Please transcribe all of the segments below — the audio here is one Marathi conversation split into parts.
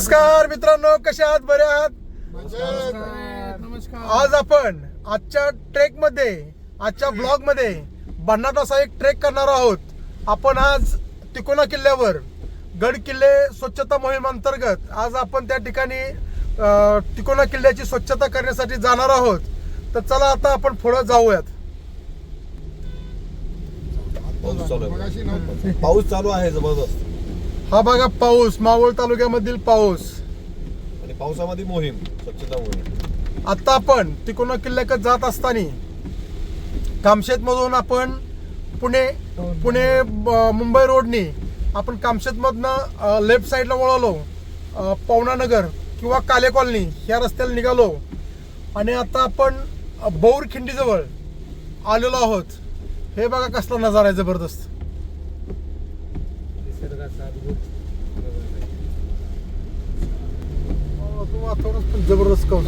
नमस्कार मित्रांनो कसे आहात? बरे आहात? नमस्कार. आज आपण आजच्या ट्रेकमध्ये आजच्या ब्लॉगमध्ये भन्नाट असा एक ट्रेक करणार आहोत. आपण आज तिकोना किल्ल्यावर गड किल्ले स्वच्छता मोहीम अंतर्गत आज आपण त्या ठिकाणी तिकोना किल्ल्याची स्वच्छता करण्यासाठी जाणार आहोत. तर चला आता आपण पुढे जाऊयात. पाऊस चालू आहे. मगाशी नव्हतं. पाऊस चालू आहे जबरदस्त. हा बघा पाऊस मावळ तालुक्यामधील पाऊस. आणि पावसामध्ये मोहीम स्वच्छता मोहीम. आता आपण तिकोना किल्ल्याकडे जात असताना कामशेत मधून आपण पुणे पुणे मुंबई रोडनी आपण कामशेत मधनं लेफ्ट साईडला वळालो. अ, पवना नगर किंवा काले कॉलनी ह्या रस्त्याला निघालो. आणि आता आपण बौर खिंडीजवळ आलेलो आहोत. हे बघा कसला नजारा आहे जबरदस्त. वातावरण पण जबरदस्त कौल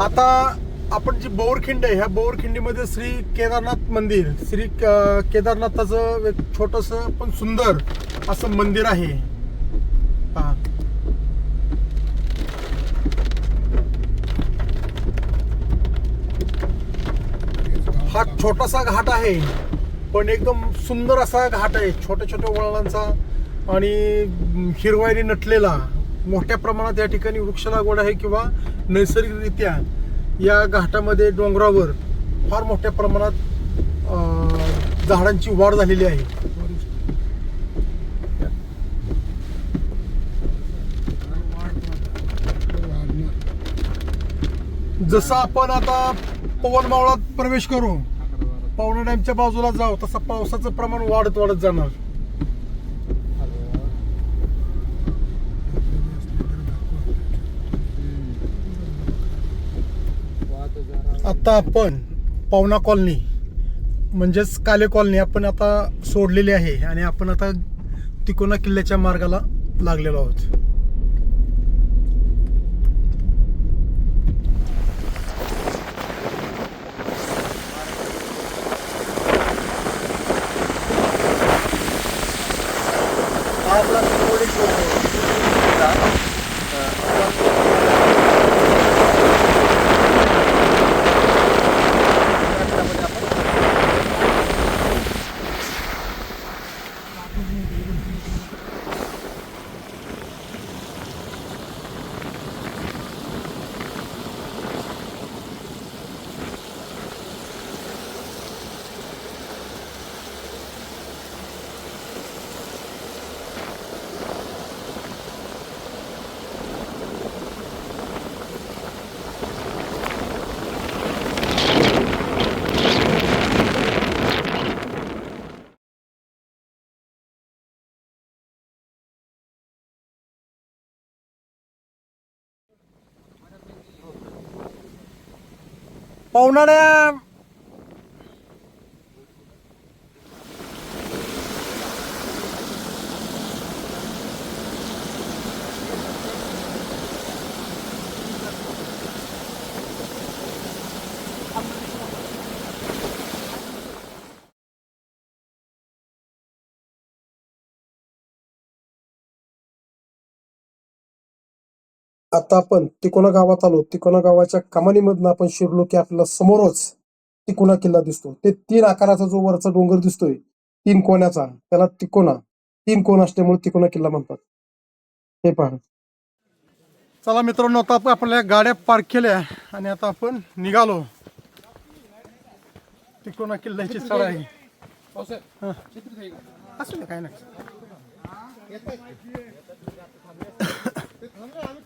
आता आपण जी बोरखिंड आहे ह्या बोरखिंडीमध्ये श्री केदारनाथ मंदिर श्री केदारनाथाचं एक छोटस पण सुंदर असं मंदिर आहे. पहा. हा छोटासा घाट आहे पण एकदम सुंदर असा घाट आहे छोट्या छोट्या वळणांचा आणि हिरवाईने नटलेला. मोठ्या प्रमाणात या ठिकाणी वृक्ष लागवड आहे किंवा नैसर्गिकरित्या या घाटामध्ये डोंगरावर फार मोठ्या प्रमाणात झाडांची वाढ झालेली आहे. जसं आपण आता पवन मावळात प्रवेश करू पवना डॅमच्या बाजूला जाऊ तसं पावसाचं प्रमाण वाढत वाढत जाणार. आता आपण पावना कॉलनी म्हणजेच काले कॉलनी आपण आता सोडलेली आहे आणि आपण आता तिकोना किल्ल्याच्या मार्गाला लागलेलो आहोत. ਉਹਨਾਂ ਨੇ आता आपण तिकोना गावात आलो. तिकोना गावाच्या कमानीमधनं आपण शिरलो की आपल्याला समोरच तिकोना किल्ला दिसतो. ते तीन आकाराचा जो वरचा डोंगर दिसतोय तीन कोण्याचा त्याला तिकोना. तीन कोण असल्यामुळे तिकोना किल्ला म्हणतात. हे पहा. चला मित्रांनो आता आपण आपल्या गाड्या पार्क केल्या आणि आता आपण निघालो. तिकोना किल्ल्याची चढाई हा. असू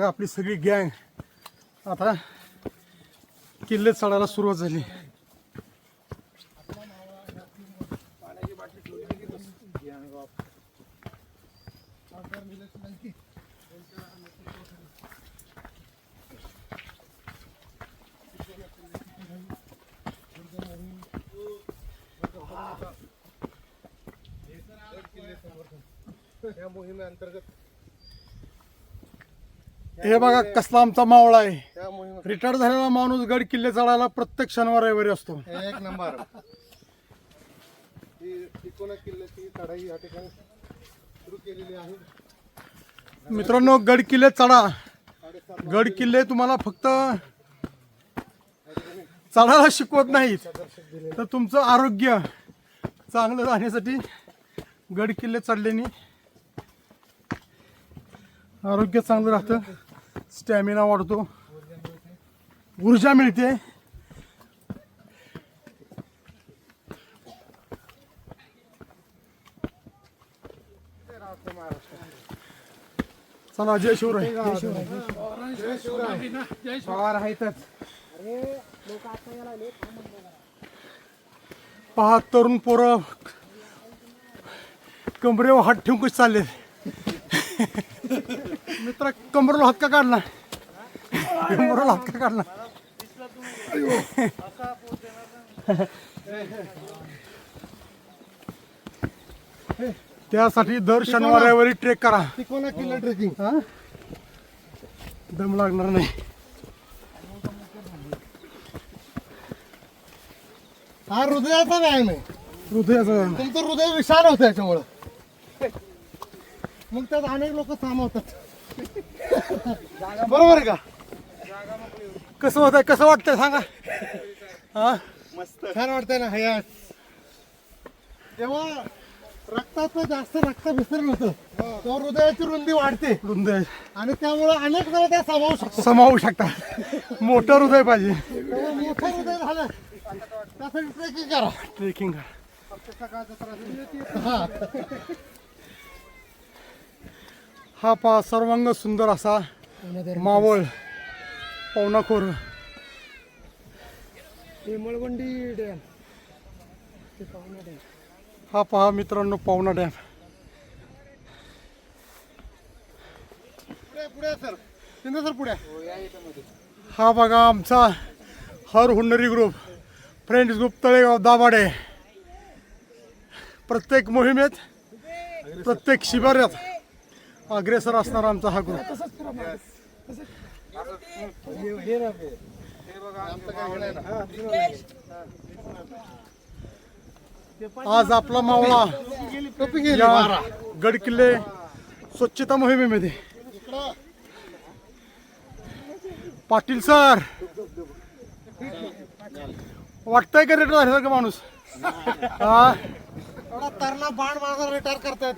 बघा आपली सगळी गँग. आता किल्ले चढायला सुरुवात झाली. या मोहिमेअंतर्गत हे बघा कसला आमचा मावळा आहे. रिटायर झालेला माणूस गड किल्ले चढायला प्रत्येक शनिवार रविवारी असतो. एक नंबर. किल्ल्याची चढाई या ठिकाणी सुरू केलेली आहे. मित्रांनो गड किल्ले चढा. गड किल्ले तुम्हाला फक्त चढायला शिकवत नाहीत. तर तुमचं आरोग्य चांगलं राहण्यासाठी गड किल्ले चढल्याने आरोग्य चांगलं राहतं. स्टॅमिना वाढतो. ऊर्जा मिळते. चला जय शिवराय. जय शिवराय पवार आहेतच. पहा तरुण पोरं. कमरेवर हात ठेवून कसे चालले मित्र कमरेला हात का काढला? कमरेला हात का काढला? त्यासाठी दर शनिवार रविवारी ट्रेक करा. तिकोना किल्ला ट्रेकिंग हा? दम लागणार नाही. हा हृदयाचा व्यायाम आहे. हृदयाचा व्यायाम. तुमचं हृदय विशाल होतं याच्यामुळं. मग त्यात अनेक लोक सामावतात. बरोबर आहे का? कसं होत कसं वाटतंय सांगा? हा? छान वाटतंय ना हयास जेव्हा रक्ताचं जास्त रक्त विसरलं होतं तेव्हा हृदयाची रुंदी वाढते. रुंद. आहे. आणि त्यामुळे अनेक जण त्या सामावू शकतो समावू शकता मोठं हृदय पाहिजे. तेव्हा मोठं हृदय झालं. त्यासाठी ट्रेकिंग करा. ट्रेकिंग हा. हा पा सर्वांग सुंदर असा मावळ पवनाखोर मळवंडी डॅम. हा पहा मित्रांनो पवना डॅम. पुढे पुढे सर. शिंदे सर पुढे. हा बघा आमचा हर हुन्नरी group friends group Talegaon Dabhade. प्रत्येक मोहिमेत प्रत्येक शिबिरात अग्रेसर असणारा आमचा हा ग्रुप आज आपला मावळा या बारा गड किल्ले स्वच्छता मोहिमेमध्ये. पाटील सर. वाटतंय का रेट झाल्यासारखं माणूस? हा बाण माझा रिटायर करतात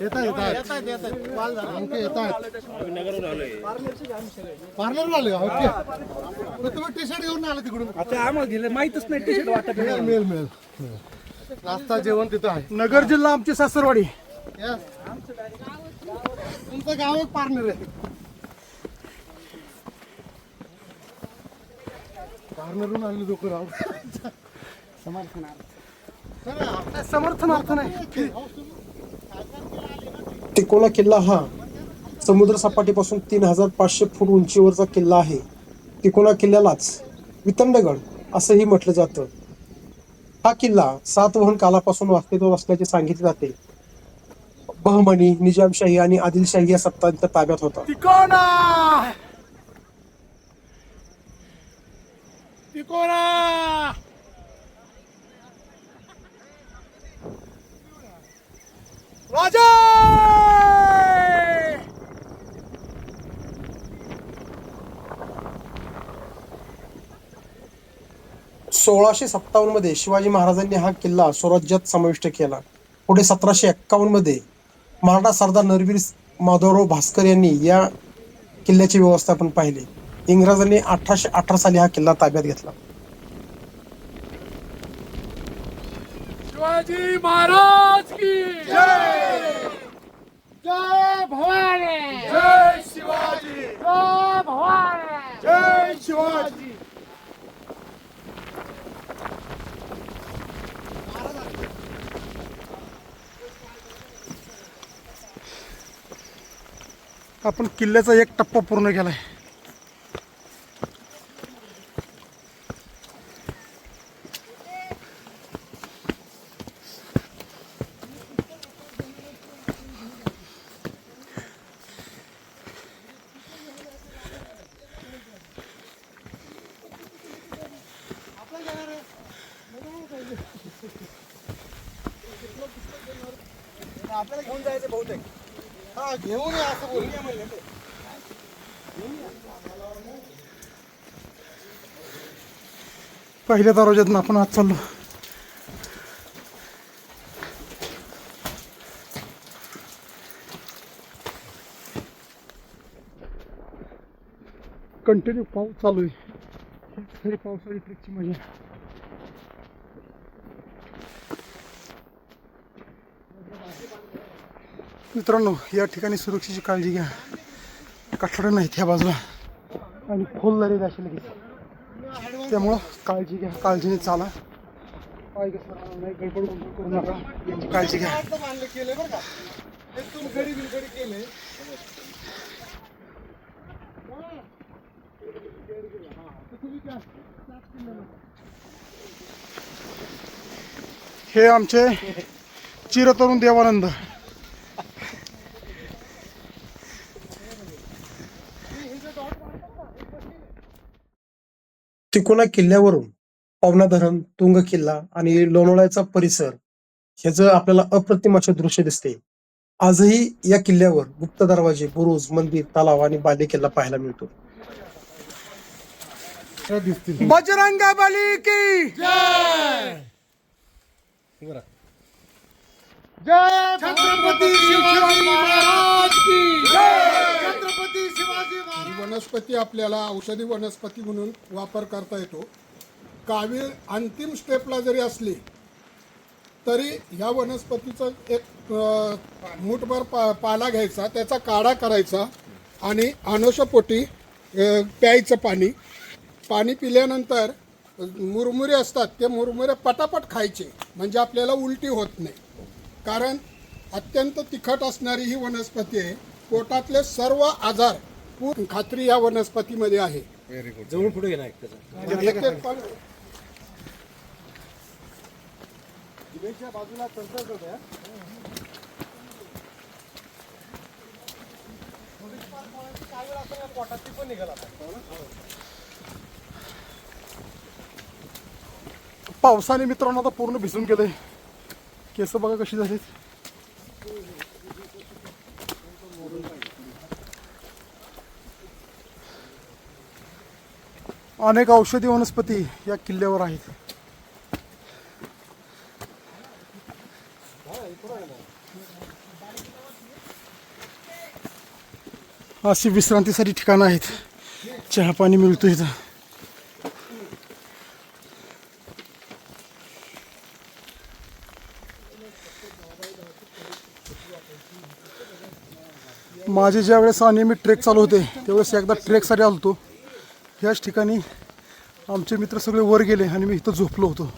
येतात येतात. येतात येतात पार्लर आले ओके. मग तुम्ही टी शर्ट घेऊन आला तिकडून. आता आम्हाला दिलं माहितच नाही टी शर्ट वाटत मिळेल मिळेल मिळेल. नाश्ता जेवण तिथं आहे. नगर जिल्हा आमची सासरवाडी. Yes. तुमचं गाव एक पार्लर आहे. पार्लरहून आले लोक राव. समर्थनार्थ नाही. तिकोना किल्ला हा समुद्र सपाटीपासून तीन हजार पाचशे फूट उंचीवरचा किल्ला आहे. तिकोना किल्ल्यालाच वितंडगड असंही म्हटलं जातं. हा किल्ला सातवहन कालापासून अस्तित्वात असल्याचे सांगितले जाते. बहमनी निजामशाही आणि आदिलशाही या सत्तांच्या ताब्यात होता. तिकोना सोळाशे सत्तावन्नमध्ये शिवाजी महाराजांनी हा किल्ला स्वराज्यात समाविष्ट केला. पुढे सतराशे एक्कावन्नमध्ये मराठा सरदार नरवीर माधवराव भास्कर यांनी या किल्ल्याचे व्यवस्थापन पाहिले. इंग्रजांनी अठराशे अठरा साली हा किल्ला ताब्यात घेतला. शिवाजी महाराज की जय! जय भवानी! जय शिवाजी! जय भवानी! जय शिवाजी! आपण किल्ल्याचा एक टप्पा पूर्ण केलाय. आपल्याला घेऊन जायचं बहुतेक. हा घेऊन या असं बोल पहिल्या दरवाज्यातून आपण आज चाललो. कंटिन्यू पाऊस चालू आहे. खरी पावसाळी ट्रिकची मजा मित्रांनो या ठिकाणी सुरक्षेची काळजी घ्या. कठडं नाहीत ह्या बाजूला. आणि खोल दरी अशी लगेच. त्यामुळं काळजी घ्या काळजीने चाला. पाय नाही गडबड करू नका. याची काळजी घ्या. हे आमचे चिरतरुण देवानंद. तिकोना किल्ल्यावरून पवना धरण तुंग किल्ला आणि लोणावळ्याचा परिसर ह्याचं आपल्याला अप्रतिम असे दृश्य दिसते. आजही या किल्ल्यावर गुप्त दरवाजे बुरुज मंदिर तलाव आणि बाले किल्ला पाहायला मिळतो. बजरंग बली की जय छत्रपती शिवाजी महाराज की वनस्पती आपल्याला औषधी वनस्पती म्हणून वापर करता येतो. कावीळ अंतिम स्टेपला जरी असली तरी ह्या वनस्पतीचं एक मूठभर पा पाला घ्यायचा त्याचा काढा करायचा आणि अनुषपोटी प्यायचं पाणी. पाणी पिल्यानंतर मुरमुरे असतात ते मुरमुरे पटापट खायचे म्हणजे आपल्याला उलटी होत नाही. कारण अत्यंत तिखट असणारी ही वनस्पती आहे. पोटातले सर्व आजार पूर्ण खात्री या वनस्पतीमध्ये आहे. जवळ पुढे घेणार एक एक पण पावसाने मित्रांनो आता पूर्ण भिजून गेले केस बघा कशी झालीत. अनेक औषधी वनस्पती या किल्ल्यावर आहेत. अशी विश्रांतीसाठी ठिकाणं आहेत. चहा पाणी मिळतो इथं. माझे ज्या वेळेस अनियमित ट्रेक चालू होते त्यावेळेस एकदा ट्रेकसाठी आलो होतो ह्याच ठिकाणी आमचे मित्र सगळे वर गेले आणि मी इथं झोपलो होतो.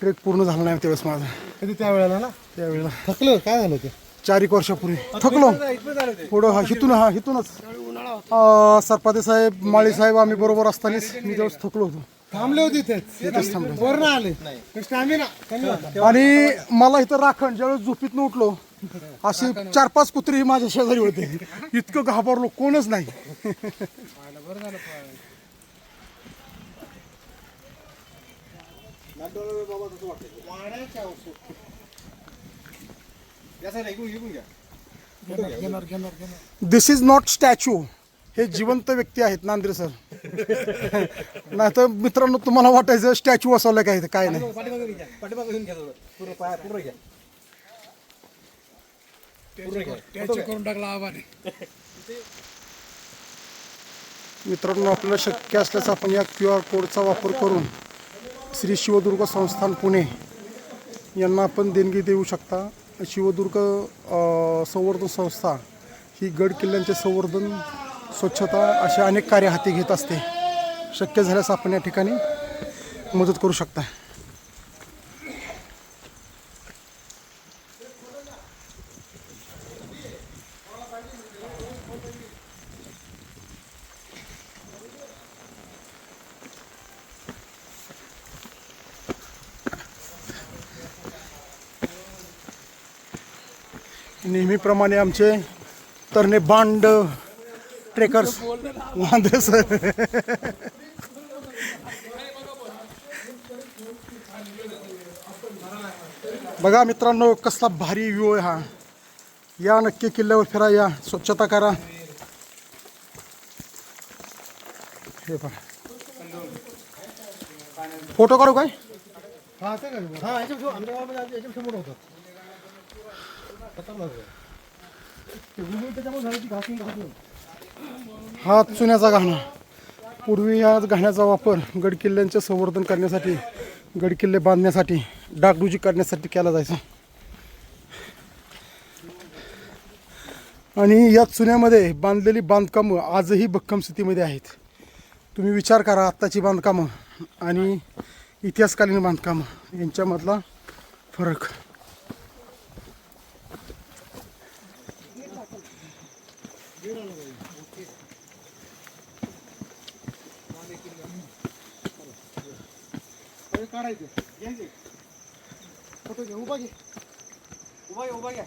ट्रेक पूर्ण झाला नाही त्यावेळेस माझा. कधी त्यावेळेला ना? त्यावेळेला. थकलं काय झालं ते? चार एक वर्षापूर्वी. थकलो. पुढं हा हिथून हा हिथूनच सरपाते साहेब माळी साहेब आम्ही बरोबर असतानाच मी त्यावेळेस थकलो होतो. थांबले होते तिथेच थांबलो आले. आणि मला इथं राखण ज्यावेळेस झोपीतनं उठलो असे चार पाच कुत्रे माझ्या शेजारी होते. इतकं घाबरलो कोणच नाही. दिस इज नॉट स्टॅच्यू हे जिवंत व्यक्ती आहेत नांद्रे सर नाही तर मित्रांनो तुम्हाला वाटायचं स्टॅच्यू असावलं काय काय नाही. करून टाकला मित्रांनो आपल्याला शक्य असल्यास आपण या क्यू आर कोडचा वापर करून श्री शिवदुर्ग संस्थान पुणे यांना आपण देणगी देऊ शकता. शिवदुर्ग संवर्धन संस्था ही गड किल्ल्यांचे संवर्धन स्वच्छता अशा अनेक कार्य हाती घेत असते. शक्य झाल्यास आपण या ठिकाणी मदत करू शकता. नेहमीप्रमाणे आमचे तरणे बांड ट्रेकर्स. वांद्रे सर. बघा मित्रांनो कसला भारी व्ह्यू आहे हा. या नक्की किल्ल्यावर फिरा या. स्वच्छता करा. हे पहा. फोटो काढू काय? हा हा चुन्याचा घाणा. पूर्वी या घाण्याचा वापर गडकिल्ल्यांचे संवर्धन करण्यासाठी गडकिल्ले बांधण्यासाठी डागडुजी करण्यासाठी केला जायचा. आणि या चुन्यामध्ये बांधलेली बांधकामं आजही भक्कम स्थितीमध्ये आहेत. तुम्ही विचार करा आत्ताची बांधकामं आणि इतिहासकालीन बांधकामं यांच्यामधला फरक. काढायचे. घ्यायचे. फोटो घे उभा घे. उभा घे उभा घ्या.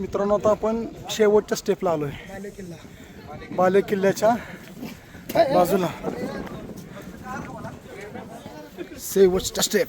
मित्रांनो आता आपण शेवटच्या स्टेपला आलो आहे बाले किल्ल्याच्या बाजूला शेवटच्या स्टेप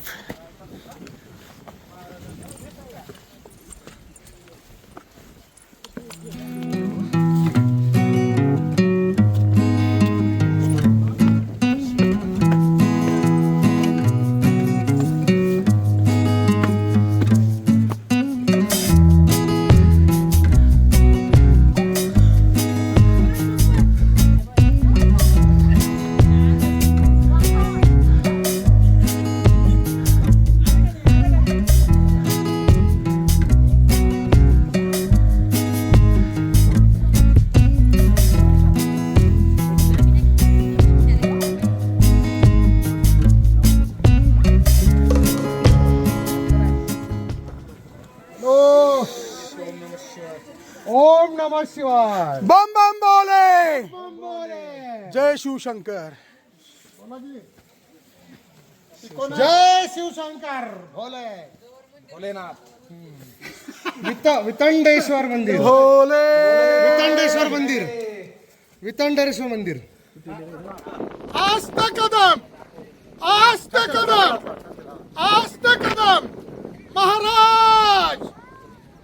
शिवशंकर. जय शिवशंकर. भोले. भोलेनाथ. वित वितंडेश्वर मंदिर. भोले. वितंडेश्वर मंदिर. वितंडेश्वर मंदिर. आस्त कदम. आस्त कदम. आस्त कदम. महाराज.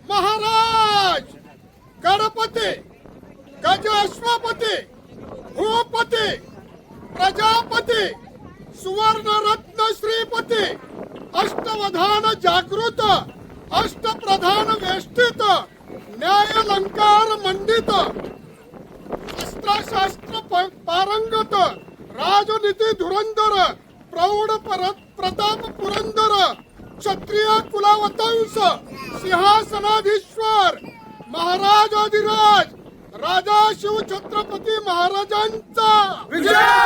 महाराज. गणपती. गजाश्वपती. भूपती प्रजापती सुवर्ण रत्न श्रीपती अष्टवधान जागृत अष्टप्रधान वेष्टित न्यायलंकार मंडित अस्त्रशास्त्र पारंगत राजनीती धुरंधर प्रौढ परत प्रताप पुरंदर क्षत्रिय कुलावतंस सिंहासनाधीश्वर महाराजाधिराज राजा शिव छत्रपती महाराजांचा. विजय!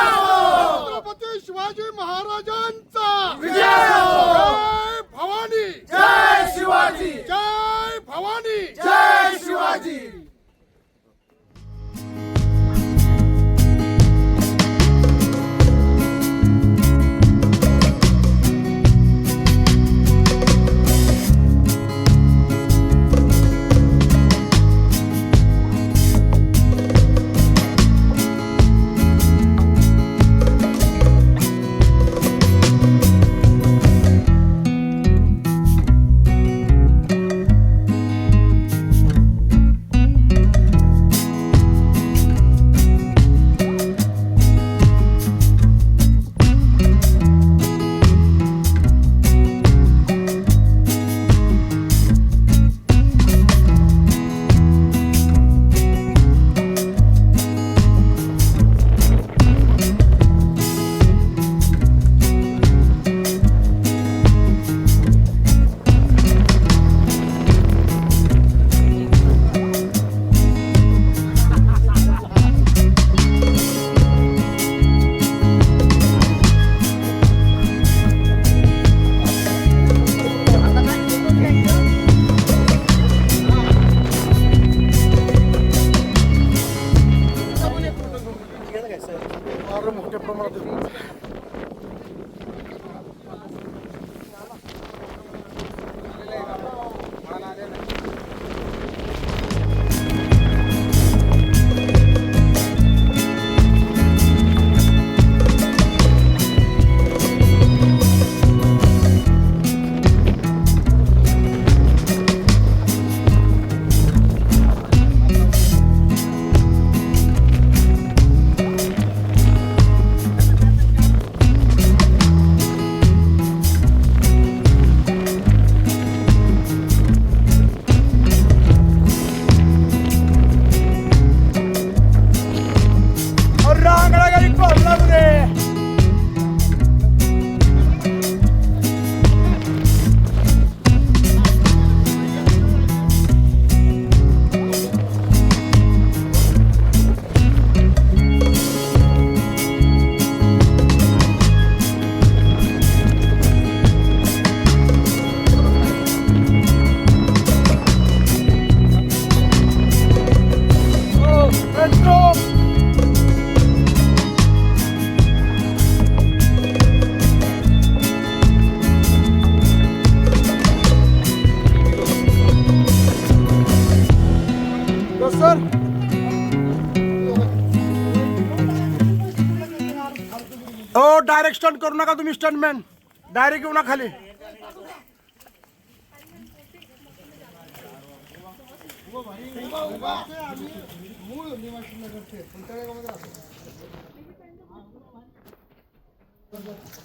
स्टंट करू नका तुम्ही स्टंटमॅन डायरेक्ट येऊ ना खाली.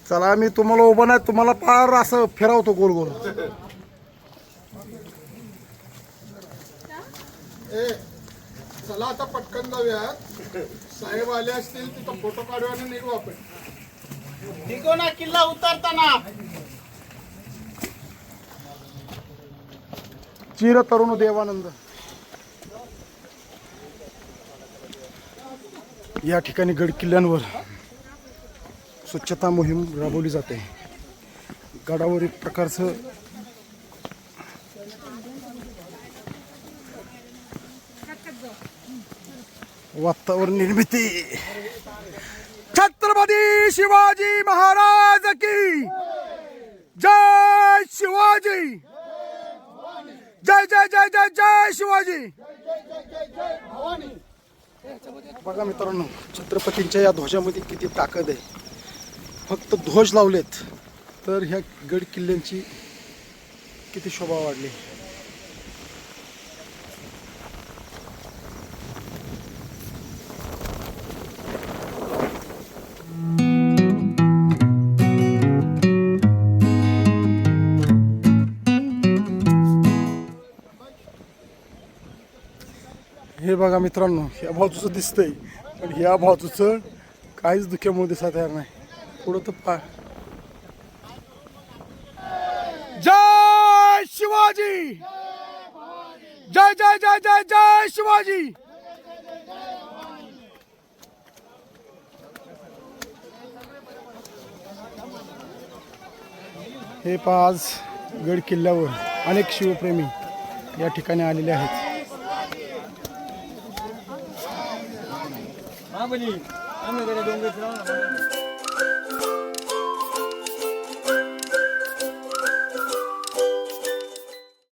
चला मी तुम्हाला उभं नाही तुम्हाला पार असं फिरवतो गोल गोल. ए चला आता पटकन जाऊयात. साहेब आले असतील तिथं फोटो काढू आणि निघू आपण. तिकोना किल्ला उतरताना. चिर तरुण देवानंद. या ठिकाणी गड किल्ल्यांवर स्वच्छता मोहीम राबवली जाते. गडावर एक प्रकारचं वातावरण निर्मिती. छत्रपती शिवाजी महाराज की जय शिवाजी। जय जय जय जय जय शिवाजी। बघा मित्रांनो छत्रपतींच्या या ध्वजामध्ये किती ताकद आहे. फक्त ध्वज लावलेत तर ह्या गड किल्ल्यांची किती शोभा वाढली. हे बघा मित्रांनो ह्या बाजूचं दिसतंय पण ह्या बाजूचं काहीच धुक्यामुळे दिसत तयार नाही. पुढं तर पा जय शिवाजी! जय जय जय जय जय शिवाजी! हे पाच गड किल्ल्यावर अनेक शिवप्रेमी या ठिकाणी आलेले आहेत. आम्ही डोंगर